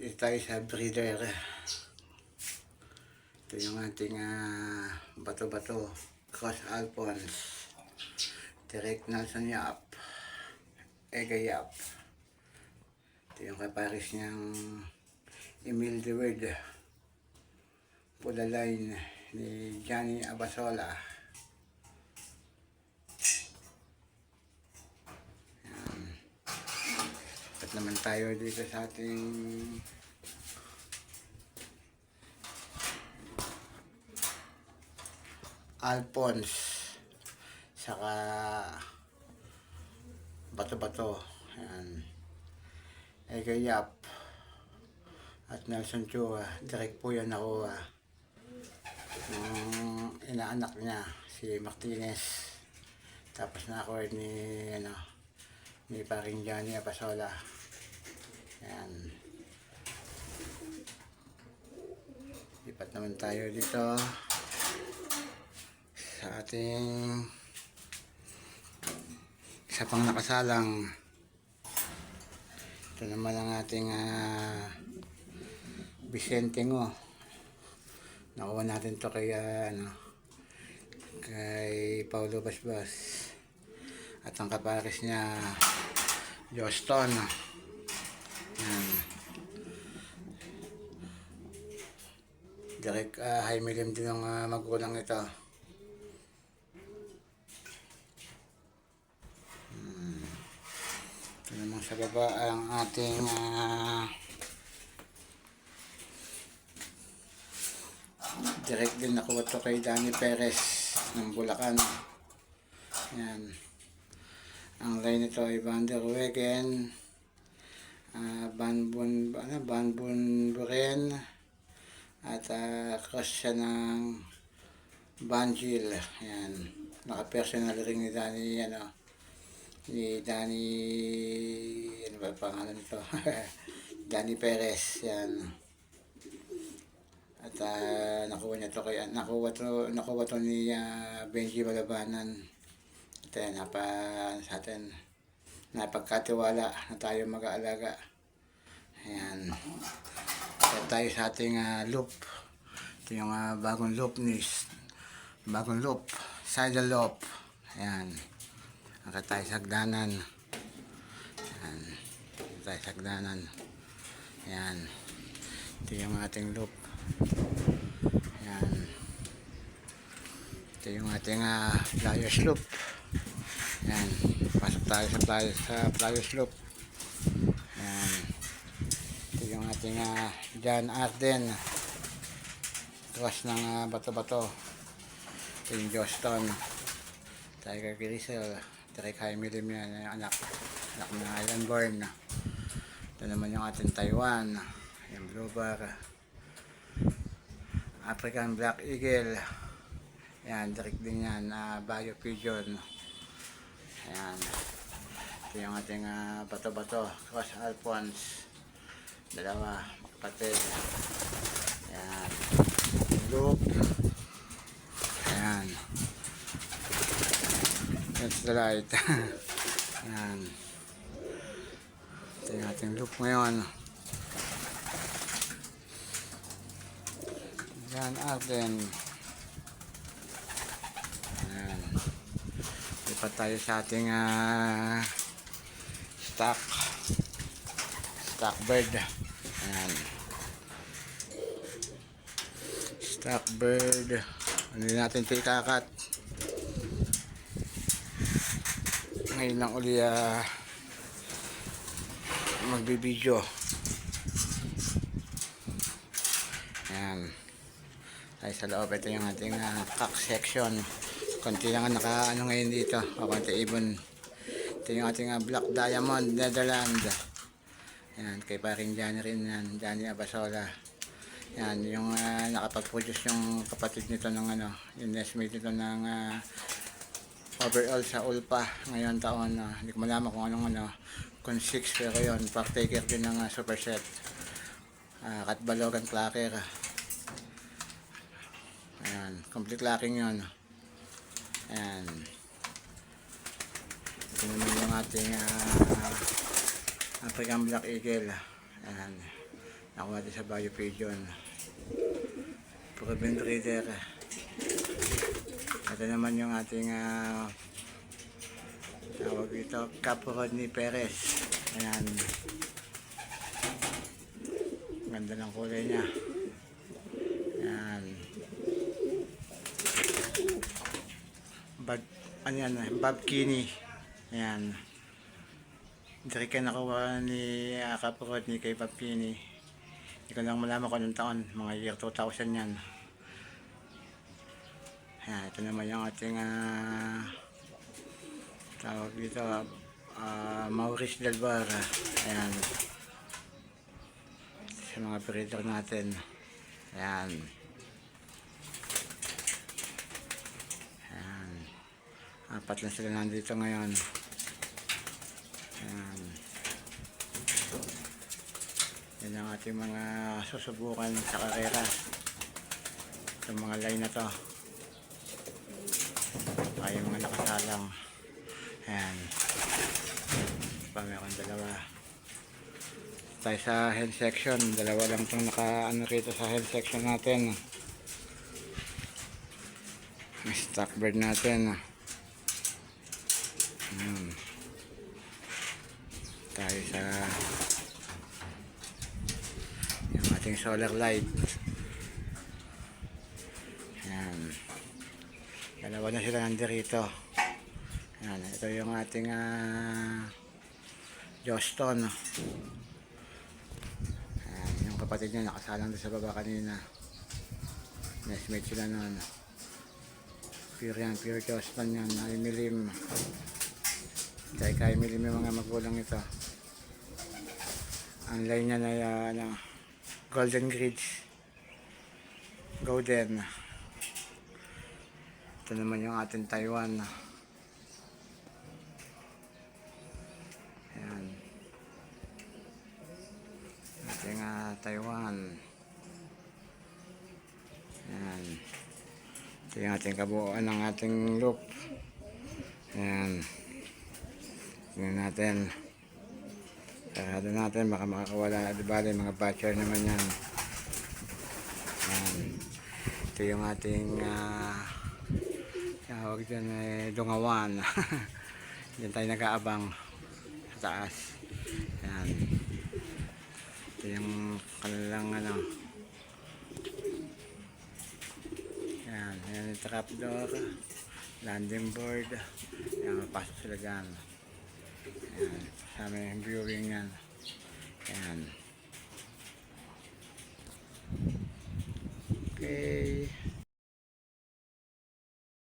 Dito tayo sa breeder. Ito yung ating ah, bato-bato. Cross Alphonse. Direct Nelson Yap. Ega Yap. Ito yung kaparis niyang Emil De Word. Pula line ni Johnny Abasola. At naman tayo dito sa ating Alphonse saka bato-bato. Ayan. Egayap at Nelson Chua. Direct po yan nakuha ng inaanak niya si Martinez. Tapos nakuha ni ano ni paring Johnny Apasola ayan. Lipat naman tayo dito sa ating isa pang nakasalang. Ito naman ang ating ah, Vicente Ngo. Nakuha natin to kay ah, ano kay Paulo Basbas at ang kapares niya Joston yan direct uh, high medium din ang ah, magulang ito Ito naman sa baba ang ating ah, direct din nakuha to kay Danny Perez ng Bulacan. Yan. Ang line nito ay Van der Wegen, uh, Van Bun, ano, Van Bun Buren, at ah, cross siya ng Banjil. Yan. Naka-personal ring ni Danny, ano, ni Danny ano ba pangalan nito? Danny Perez yan at ah, nakuha niya to kay nakuha to nakuha to ni ah, Benji Balabanan. At uh, napa sa atin napagkatiwala na tayo mag-aalaga. Ayan at tayo sa ating ah, loop ito yung ah, bagong loop ni bagong loop saddle loop ayan Angkat tayo sa hagdanan. Yan. Angkat tayo sa hagdanan. Yan. Ito yung ating loop. Yan. Ito yung ating uh, flyers loop. Yan. Pasok tayo sa flyers, sa flyers loop. Yan. Yung ating uh, John Arden. Tuwas ng ah, bato-bato. Yung Joston. Tiger Grisel. Direk Jaime Lim yan, yung anak. Anak ng Island Born. Ito naman yung ating Taiwan. Yung Blue Bar. African Black Eagle. Yan, direct din yan. Uh, Bio Pigeon. Ayan. Ito yung ating ah, bato-bato. Cross Alphonse. Dalawa. Kapatid. Ayan. Loop. Ayan. That's the light. Ayan. Ito yung ating loop ngayon. Yan, Arden. Ayan. Lipat tayo sa ating ah, stock. Stock bird. Ayan. Stock bird. Ano natin ito ikakat. ngayon lang uli uh, magbibideo yan ay sa loob ito yung ating uh, cock section konti lang ang naka ano ngayon dito o konti ibon ito yung ating uh, black diamond netherland yan kay paring Johnny rin yan Johnny Abasola. Yan yung uh, nakapag-produce yung kapatid nito ng ano yung nestmate nito ng uh, overall sa Ulpa ngayon taon na hindi ko malaman kung anong ano kung 6 pero yun partaker din ng uh, superset. Uh, Katbalogan Clacker. Ayan complete lacking yun. Ayan. Ito naman yung ating uh, African Black Eagle ayan Nakuha natin sa Bayo Pigeon. Proven breeder. Ito naman yung ating ah, tawag dito, Capo Rodney Perez. Ayan. Ganda ng kulay niya. Ayan. Bag, ano yan, Bob Kinney. Ayan. Dari ka nakuha ni uh, Capo Rodney kay Bob Kinney. Hindi ko lang malaman kung anong taon. Mga year 2000 yan. Ayan, ito naman yung ating ah, tawag dito, ah, Maurice Del Bar. Ayan. Sa mga breeder natin. Ayan. Ayan. Apat na sila nandito ngayon. Ayan. Yan ang ating mga susubukan sa karera. Itong mga line na to. Ay, mga nakasalang. Ayan. Pa meron dalawa. Tayo sa head section. Dalawa lang itong naka ano rito sa head section natin. Stock bird natin. Ayan. Tayo sa ating solar light. Ayan. Dalawa na sila nandirito. Ayan, ito yung ating uh, Joston. Ayan, yung kapatid niya nakasalang doon sa baba kanina. Nestmate sila noon. Pure yan, pure Joston yan. Ay milim. Kaya kaya milim yung mga magulang ito. Ang line niya na uh, Golden Grids. Golden. Ito naman yung ating Taiwan. Ayan. Ating ah, Taiwan. Ayan. Ito yung ating kabuuan ng ating loop. Ayan. Tingnan natin. Sarado natin, baka makakawala. Di bali, mga batcher naman yan. Ayan. Ito yung ating ah, tawag dyan eh, dungawan. Diyan tayo nag-aabang sa taas. Ayan. Ito yung kanilang ano. Ayan. Ayan yung trapdoor. Landing board. Ayan, mapasok sila dyan. Ayan. Kasama yung viewing yan. Ayan. Okay.